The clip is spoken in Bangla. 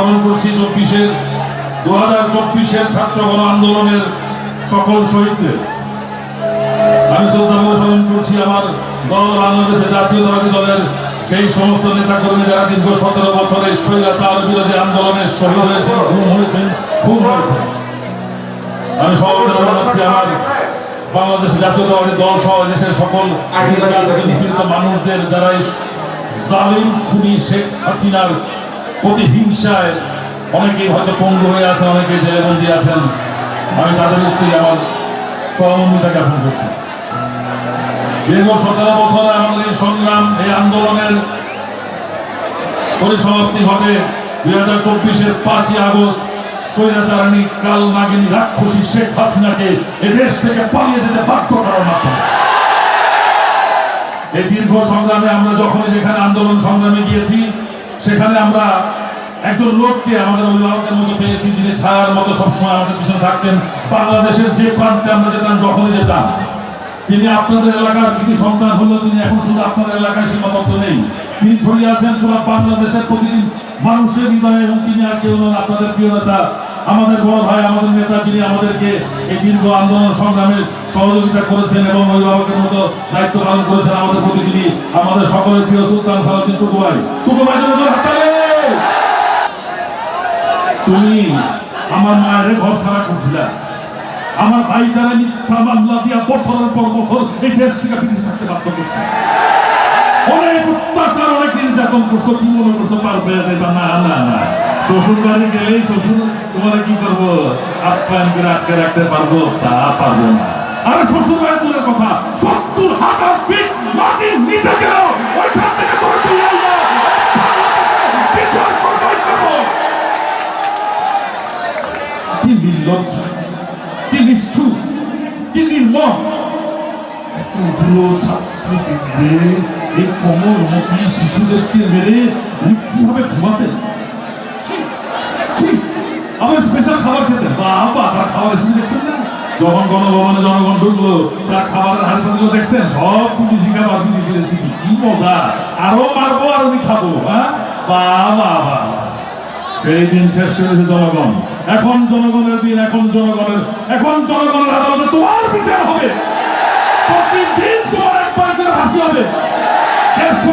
স্মরণ করছি চব্বিশের দু হাজার চব্বিশের ছাত্র গণ আন্দোলনের সকল শহীদদের। আমি শ্রদ্ধা করে স্মরণ করছি আমার দল বাংলাদেশের জাতীয়তাবাদী দলের সেই সমস্ত নেতাকর্মী যারা দীর্ঘ সতেরো বছরের স্বৈরাচার বিরোধী আন্দোলনের শহীদ হয়েছেন খুন হয়েছেন খুন হয়েছেন। আমি সহযোগিতা জানাচ্ছি আমার বাংলাদেশ জাতীয়তাবাদী দল সহ দেশের সকল মানুষদের যারা জালিম খুনি শেখ হাসিনার প্রতিহিংসায় অনেকেই হয়তো পঙ্গু হয়ে আছেন অনেকে জেলে বন্দী আছেন। আমি তাদের প্রতি আমার সহমর্মিতা জ্ঞাপন করছি। দীর্ঘ সতেরো বছর আমাদের এই সংগ্রাম, এই আন্দোলনের পরিসমাপ্তি ঘটে। দুই হাজার চব্বিশের পাঁচই আগস্ট স্বৈরাচারণী কাল নাগিনী রাক্ষসী শেখ হাসিনাকে এ দেশ থেকে পালিয়ে যেতে বাধ্য করার মাধ্যমে। এই দীর্ঘ সংগ্রামে আমরা যখনই যেখানে আন্দোলন সংগ্রামে গিয়েছি সেখানে আমরা একজন লোককে আমাদের অভিভাবকের মতো পেয়েছি, যিনি ছায়ার মতো সবসময় আমাদের পিছনে থাকতেন। বাংলাদেশের যে প্রান্তে আমরা যেতাম, যখনই যেতাম, তিনি আপনাদের এলাকার কিছু সন্তান হলেও তিনি এখন শুধু আপনাদের এলাকায় সীমাবদ্ধ নেই। তিনি ছড়িয়ে আছেন পুরো বাংলাদেশের প্রতিদিন মানুষের হৃদয়ে এবং তিনি আর কেউ আপনাদের প্রিয় নেতা আমাদের বড় ভাই, আমাদের নেতা যিনি আমাদেরকে এই দীর্ঘ আন্দোলন সংগ্রামে সহযোগিতা করেছেন এবং অভিভাবকের মতো দায়িত্ব পালন করেছেন আমাদের প্রতি তিনি আমাদের সকলের প্রিয় সুলতান জন্য জোরে হাততালি! তুমি আমার মায়ের ঘর ছাড়া করছিলা। আমার ভাই যারা মিথ্যা মামলা দিয়া বছরের পর বছর এই দেশ থেকে বিদেশ থাকতে বাধ্য করছে। অনেক অত্যাচার, অনেক নির্যাতন করছ, কি মনে করছ, পার হয়ে যাইবা? না না শ্বশুর বাড়ি গেলেই শ্বশুর তোমার কি করব? আপ্যায়ন করে আটকে রাখতে পারব? তা পারব না। আরে শ্বশুর বাড়ি দূরের কথা। সত্তর হাজার ফিট মাটির নিচে গেল। ওইখান থেকে ছাত্রকে মেরে, এই কোমলমতি শিশুদেরকে মেরে, উনি কীভাবে। আবার স্পেশাল খাবার খেতেন বাবা, তার খাবার এসে দেখছেন না? যখন গণভবনে জনগণ ঢুকলো, তার খাবারের হাড়ি পাতিগুলো দেখছেন? সব বিদেশি খাবার, বিদেশি রেসিপি কি মজা! আরও মারবো, আর আমি খাব হ্যাঁ? বাবা বাবা সেই দিন শেষ করেছে জনগণ। এখন জনগণের দিন, এখন জনগণের এখন জনগণের আদালতে তোমার বিচার হবে। প্রতিদিন তোমার একবার করে হাসি হবে। দেড়শো